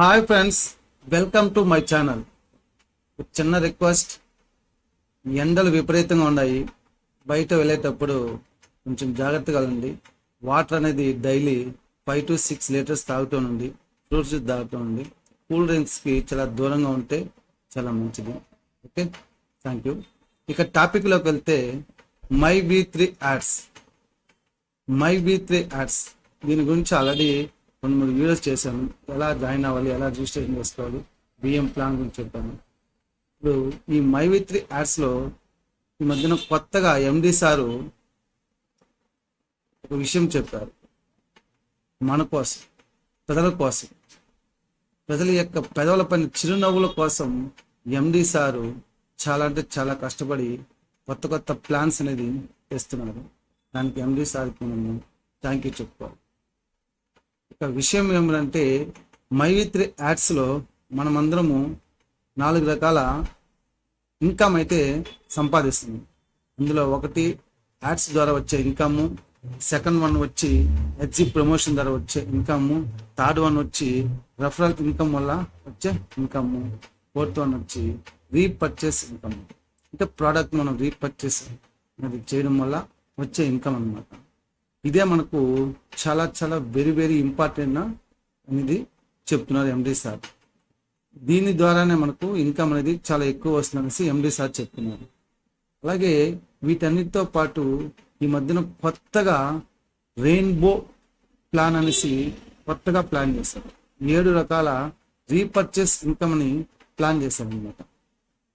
Hi friends welcome to my channel. చిన్న request ఎండలు విపరీతంగా ఉన్నాయి. బయట వెళ్ళేటప్పుడు కొంచెం జాగ్రత్తగా ఉండండి. వాటర్ అనేది daily five to six litres తాగుతూనండి fruits తాగుతూనండి కూల్ డ్రింక్స్కి చాలా దూరంగా ఉంటే చాలా మంచిది. ఓకే? Thank you. ఇక టాపిక్లోకి వెళ్తే my B three ads. My B three ads. దీని గురించి ఆల్రెడీ రెండు మూడు వీడియోస్ చేశాను. ఎలా జాయిన్ అవ్వాలి ఎలా రిజిస్ట్రేషన్ చేసుకోవాలి బిఎం ప్లాన్ గురించి చెప్పాను. ఇప్పుడు ఈ మైవిత్రి త్రీ యాడ్స్లో ఈ మధ్యన కొత్తగా ఎండి సారు ఒక విషయం చెప్పారు. మన కోసం ప్రజల కోసం ప్రజల యొక్క పెదవుల పైన చిరునవ్వుల కోసం ఎండి సారు చాలా అంటే చాలా కష్టపడి కొత్త కొత్త ప్లాన్స్ అనేది తెస్తున్నారు. దానికి ఎండి సార్కి మనము థ్యాంక్ యూ చెప్పుకోవాలి. ఇక విషయం ఏమిటంటే మై విత్ యాడ్స్లో మనమందరము నాలుగు రకాల ఇన్కమ్ అయితే సంపాదిస్తుంది అందులో ఒకటి యాడ్స్ ద్వారా వచ్చే ఇన్కమ్ సెకండ్ వన్ వచ్చి హెచ్సి ప్రమోషన్ ద్వారా వచ్చే ఇన్కమ్ థర్డ్ వన్ వచ్చి రెఫరల్ ఇన్కమ్ వల్ల వచ్చే ఇన్కమ్ ఫోర్త్ వన్ వచ్చి రీపర్చేస్ ఇన్కమ్ అంటే ప్రోడక్ట్ మనం రీపర్చేస్ అనేది చేయడం వల్ల వచ్చే ఇన్కమ్ అన్నమాట. ఇదే మనకు చాలా చాలా వెరీ వెరీ ఇంపార్టెంట్ అనేది చెప్తున్నారు ఎండి సార్. దీని ద్వారానే మనకు ఇన్కమ్ అనేది చాలా ఎక్కువ వస్తుందనేసి ఎండి సార్ చెప్తున్నారు. అలాగే వీటన్నిటితో పాటు ఈ మధ్యన కొత్తగా రెయిన్బో ప్లాన్ అనేసి కొత్తగా ప్లాన్ చేశారు. ఏడు రకాల రీపర్చేస్ ఇన్కమ్ అని ప్లాన్ చేశారు అనమాట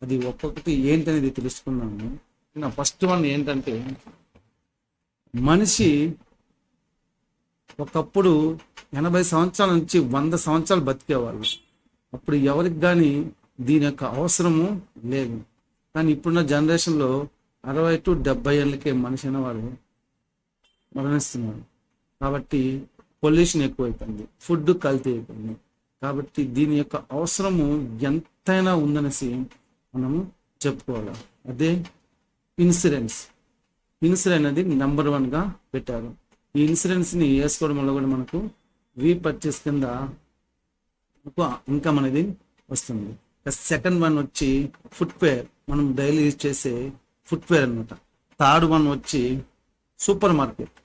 అది ఒక్కొక్కటి ఏంటనేది తెలుసుకున్నాము నా ఫస్ట్ వన్ ఏంటంటే మనిషి ఒకప్పుడు ఎనభై సంవత్సరాల నుంచి వంద సంవత్సరాలు బతికేవాళ్ళు. అప్పుడు ఎవరికి కానీ దీని యొక్క అవసరము లేదు. కానీ ఇప్పుడున్న జనరేషన్లో అరవై టు డెబ్బై ఏళ్ళకే మనిషి అనేవాడు మరణిస్తున్నారు కాబట్టి పొల్యూషన్ ఎక్కువైపోయింది. ఫుడ్ కల్తీ అయిపోయింది. కాబట్టి దీని యొక్క అవసరము ఎంతైనా ఉందనేసి మనము చెప్పుకోవాలి. అదే ఇన్సూరెన్స్. ఇన్సూరెన్స్ అనేది నెంబర్ వన్గా పెట్టారు. ఈ ఇన్సూరెన్స్ని వేసుకోవడం వల్ల కూడా మనకు రీపర్చేస్ కింద ఇన్కమ్ అనేది వస్తుంది. సెకండ్ వన్ వచ్చి ఫుట్వేర్. మనం డైలీ యూజ్ చేసే ఫుట్వేర్ అనమాట థర్డ్ వన్ వచ్చి సూపర్ మార్కెట్.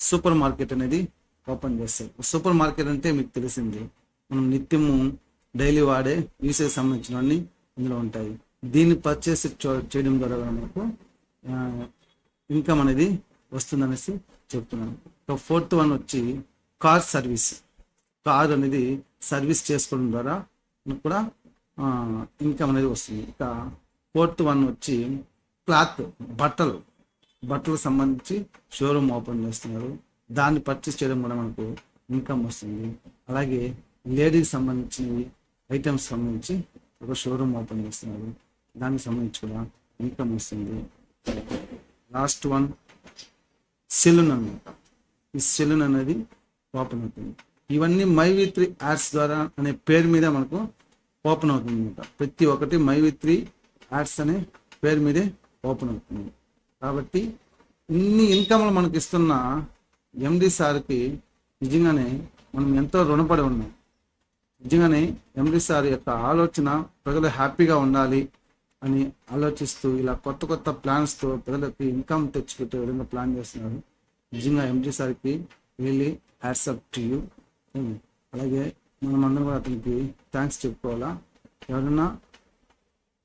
సూపర్ మార్కెట్ అనేది ఓపెన్ చేస్తారు. సూపర్ మార్కెట్ అంటే మీకు తెలిసింది. మనం నిత్యము డైలీ వాడే యూసేజ్ సంబంధించినవన్నీ ఇందులో ఉంటాయి. దీన్ని పర్చేస్ చేయడం ద్వారా మనకు ఇన్కమ్ అనేది వస్తుందనేసి చెప్తున్నాను. ఫోర్త్ వన్ వచ్చి కార్ సర్వీస్. కార్ అనేది సర్వీస్ చేసుకోవడం ద్వారా కూడా ఇన్కమ్ అనేది వస్తుంది. ఇక ఫోర్త్ వన్ వచ్చి క్లాత్ బట్టలు. బట్టలకు సంబంధించి షోరూమ్ ఓపెన్ చేస్తున్నారు. దాన్ని పర్చేస్ చేయడం కూడా మనకు ఇన్కమ్ వస్తుంది. అలాగే లేడీకి సంబంధించినవి ఐటమ్స్ సంబంధించి ఒక షోరూమ్ ఓపెన్ చేస్తున్నారు. దానికి సంబంధించి కూడా ఇన్కమ్ వస్తుంది. లాస్ట్ వన్ సెలూన్ అనమాట ఈ సెలూన్ అనేది ఓపెన్ అవుతుంది. ఇవన్నీ మై వి త్రీ యాడ్స్ ద్వారా అనే పేరు మీద మనకు ఓపెన్ అవుతుంది అనమాట ప్రతి ఒక్కటి మై వి త్రీ యాడ్స్ అనే పేరు మీదే ఓపెన్ అవుతుంది. కాబట్టి ఇన్ని ఇన్కమ్లు మనకి ఇస్తున్న ఎండి సార్కి నిజంగానే మనం ఎంతో రుణపడి ఉన్నాం. నిజంగానే ఎండి సార్ యొక్క ఆలోచన ప్రజలు హ్యాపీగా ఉండాలి అని ఆలోచిస్తూ ఇలా కొత్త కొత్త ప్లాన్స్తో ప్రజలకు ఇన్కమ్ తెచ్చిపెట్టే విధంగా ప్లాన్ చేస్తున్నారు. నిజంగా ఎంజీ సార్కి రియలీ హ్యాట్సప్ టు యూ అలాగే మనం అందరం కూడా అతనికి థ్యాంక్స్ చెప్పుకోవాలా? ఎవరైనా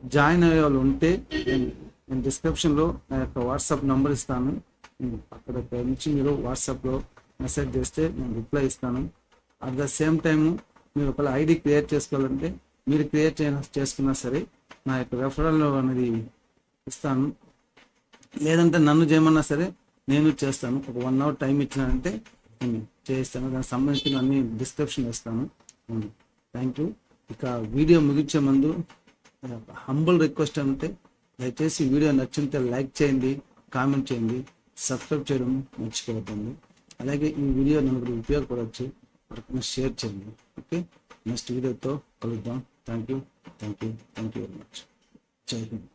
జాయిన్ అయ్యే వాళ్ళు ఉంటే hmm, నేను డిస్క్రిప్షన్లో నా యొక్క వాట్సాప్ నంబర్ ఇస్తాను. Hmm. అక్కడ నుంచి మీరు వాట్సాప్లో మెసేజ్ చేస్తే నేను రిప్లై ఇస్తాను. అట్ ద సేమ్ టైము మీరు ఒకవేళ ఐడి క్రియేట్ చేసుకోవాలంటే మీరు క్రియేట్ చేసుకున్నా సరే నా యొక్క రెఫరల్ అనేది ఇస్తాను. లేదంటే నన్ను చేయమన్నా సరే నేను చేస్తాను. ఒక వన్ అవర్ టైం ఇచ్చినానంటే నేను చేస్తాను దానికి సంబంధించిన అన్ని డిస్క్రిప్షన్ ఇస్తాను. థ్యాంక్ యూ ఇక వీడియో ముగించే ముందు హంబుల్ రిక్వెస్ట్ అంటే దయచేసి వీడియో నచ్చితే లైక్ చేయండి కామెంట్ చేయండి సబ్స్క్రైబ్ చేయడం మర్చిపోతుంది అలాగే ఈ వీడియో నలుగురు ఉపయోగపడవచ్చు. షేర్ చేయండి. ఓకే? నెక్స్ట్ వీడియోతో కలుద్దాం. thank you. Thank you. Thank you very much. Jai hind.